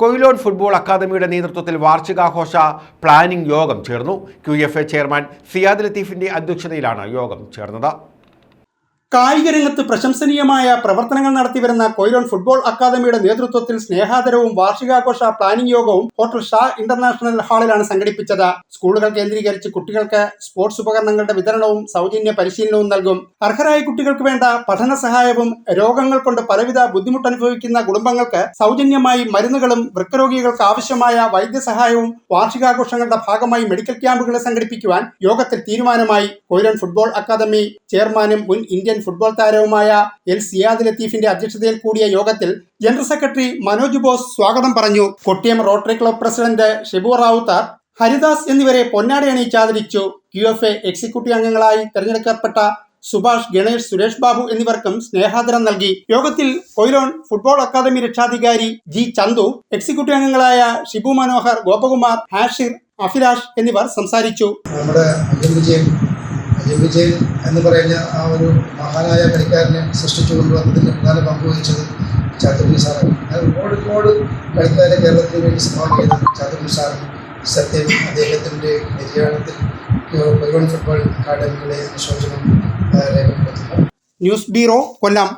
Quilon football അക്കാദമിയുടെ നേതൃത്വത്തിൽ വാർഷികാഘോഷ planning യോഗം ചേർന്നു. Q F A chairman Siyad ലത്തീഫിന്റെ അധ്യക്ഷതയിലാണ് യോഗം ചേർന്നത്. കായിക രംഗത്ത് പ്രശംസനീയമായ പ്രവർത്തനങ്ങൾ നടത്തിവരുന്ന കൊയിലോൺ ഫുട്ബോൾ അക്കാദമിയുടെ നേതൃത്വത്തിൽ സ്നേഹാദരവും വാർഷികാഘോഷ പ്ലാനിംഗ് യോഗവും ഹോട്ടൽ ഷാ ഇന്റർനാഷണൽ ഹാളിലാണ് സംഘടിപ്പിച്ചത്. സ്കൂളുകൾ കേന്ദ്രീകരിച്ച് കുട്ടികൾക്ക് സ്പോർട്സ് ഉപകരണങ്ങളുടെ വിതരണവും സൗജന്യ പരിശീലനവും നൽകും. അർഹരായ കുട്ടികൾക്ക് വേണ്ട പഠന സഹായവും രോഗങ്ങൾ കൊണ്ട് പലവിധ ബുദ്ധിമുട്ടനുഭവിക്കുന്ന കുടുംബങ്ങൾക്ക് സൗജന്യമായി മരുന്നുകളും വൃക്കരോഗികൾക്ക് ആവശ്യമായ വൈദ്യസഹായവും വാർഷികാഘോഷങ്ങളുടെ ഭാഗമായി മെഡിക്കൽ ക്യാമ്പുകൾ സംഘടിപ്പിക്കുവാൻ യോഗത്തിൽ തീരുമാനമായി കൊയിലോൺ ഫുട്ബോൾ അക്കാദമി ചെയർമാനും മുൻ ഇന്ത്യൻ ഫുട്ബോൾ താരവുമായ എൽ സിയാദ് ലത്തീഫിന്റെ അധ്യക്ഷതയിൽ കൂടിയ യോഗത്തിൽ ജനറൽ സെക്രട്ടറി മനോജ് ബോസ് സ്വാഗതം പറഞ്ഞു. Kottiyam rotary club president Shibu Ravuthar Haridas എന്നിവരെ പൊന്നാടി അണിയിച്ച് ആദരിച്ചു. ക്യു എഫ് എ എക്സിക്യൂട്ടീവ് അംഗങ്ങളായി തെരഞ്ഞെടുക്കപ്പെട്ട സുഭാഷ് ഗണേഷ് സുരേഷ് ബാബു എന്നിവർക്കും സ്നേഹാദരം നൽകി. യോഗത്തിൽ കൊയിലോൺ ഫുട്ബോൾ അക്കാദമി രക്ഷാധികാരി ജി ചന്തു എക്സിക്യൂട്ടീവ് അംഗങ്ങളായ ഷിബു മനോഹർ ഗോപകുമാർ ഹാഷിർ അഫിലാഷ് എന്നിവർ സംസാരിച്ചു. നമ്മുടെ വിജയൻ എന്ന് പറയുന്ന ആ ഒരു മഹാനായ കളിക്കാരനെ സൃഷ്ടിച്ചു കൊണ്ടുവന്നതിന് പ്രധാന പങ്ക് വഹിച്ചത് ചാത്തുണ്ണി സാറാണ്. അങ്ങനെ ഒരുപാട് ഒരുപാട് കളിക്കാരെ കേരളത്തിന് വേണ്ടി സംഭാവന ചെയ്ത ചാത്തുണ്ണി സാറും സത്യം അദ്ദേഹത്തിന്റെ നിര്യാണത്തിൽ ഫുട്ബോൾ അക്കാഡമികളെ ന്യൂസ് ബ്യൂറോ കൊല്ലം.